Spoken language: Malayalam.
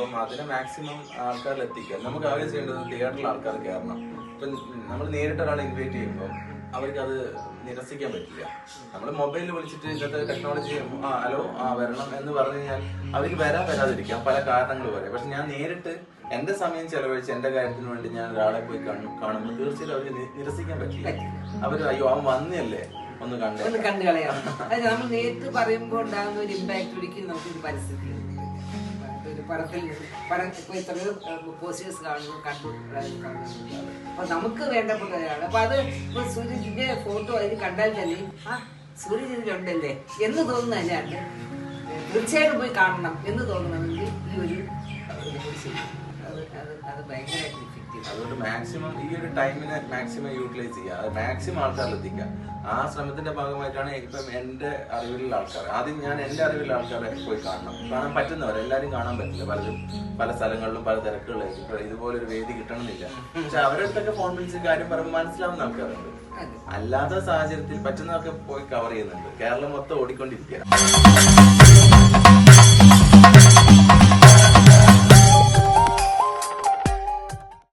അപ്പം അതിനെ മാക്സിമം ആൾക്കാരിൽ എത്തിക്കുക നമുക്ക് ആകെ ചെയ്യേണ്ടത് തിയേറ്ററിൽ ആൾക്കാർ കയറണം. ഇപ്പം നമ്മൾ നേരിട്ട് ഒരാളെ ഇൻവൈറ്റ് ചെയ്യുമ്പോൾ അവർക്ക് അത് നിരസിക്കാൻ പറ്റില്ല. നമ്മൾ മൊബൈലിൽ വിളിച്ചിട്ട് ഇന്നത്തെ ടെക്നോളജി ഹലോ ആ വരണം എന്ന് പറഞ്ഞു കഴിഞ്ഞാൽ അവർക്ക് വരാൻ വരാതിരിക്കാം പല കാരണങ്ങൾ പറയാം പക്ഷെ ഞാൻ നേരിട്ട് എന്റെ സമയം ചെലവഴിച്ച് എന്റെ കാര്യത്തിന് വേണ്ടി ഞാൻ ഒരാളെ പോയി കാണും കാണുമ്പോൾ തീർച്ചയായിട്ടും അവർക്ക് നിരസിക്കാൻ പറ്റില്ല. അവർ അയ്യോ അവൻ വന്നല്ലേ? ഒന്ന് കണ്ടു. ഒന്ന് കണ്ടു കളയാം. നമ്മൾ നേരിട്ട് പറയുമ്പോൾ ഉണ്ടാകുന്ന ഒരു ഇമ്പാക്ട് ഒരിക്കലും നമുക്ക് പരിസ്ഥിതി ഒരു പടത്തിൽ പടം ഇപ്പൊ ഇത്രയും പോസ്റ്റേഴ്സ് കാണുന്നു കണ്ടു കാണുന്നു. അപ്പൊ നമുക്ക് വേണ്ടപ്പെട്ടതാണ്. അപ്പൊ അത് ഇപ്പൊ സൂര്യജിന്റെ ഫോട്ടോ അതിൽ കണ്ടാൽ തന്നെ ആ സൂര്യജിലുണ്ടല്ലേ എന്ന് തോന്നുന്നതല്ലാണ്ട് തീർച്ചയായിട്ടും പോയി കാണണം എന്ന് തോന്നണമെങ്കിൽ ഈ ഒരു ഇത് അതുകൊണ്ട് മാക്സിമം ഈ ഒരു ടൈമിനെ മാക്സിമം യൂട്ടിലൈസ് ചെയ്യുക. അത് മാക്സിമം ആൾക്കാരിൽ എത്തിക്കുക. ആ ശ്രമത്തിന്റെ ഭാഗമായിട്ടാണ് ഇപ്പം എന്റെ അറിവിലുള്ള ആൾക്കാർ. ആദ്യം ഞാൻ എന്റെ അറിവിലുള്ള ആൾക്കാരെ പോയി കാണണം. കാണാൻ പറ്റുന്നവർ എല്ലാവരും കാണാൻ പറ്റില്ല. പലരും പല സ്ഥലങ്ങളിലും പല തിരക്കുകളായിരിക്കും ഇപ്പൊ ഇതുപോലെ ഒരു വേദി കിട്ടണമെന്നില്ല. പക്ഷെ അവരുടെ അടുത്തൊക്കെ ഫോൺ വിളിച്ച് കാര്യം പറയുമ്പോൾ മനസ്സിലാവുന്ന ആൾക്കാരുണ്ട്. അല്ലാത്ത സാഹചര്യത്തിൽ പറ്റുന്നതൊക്കെ പോയി കവർ ചെയ്യുന്നുണ്ട്. കേരളം മൊത്തം ഓടിക്കൊണ്ടിരിക്കുക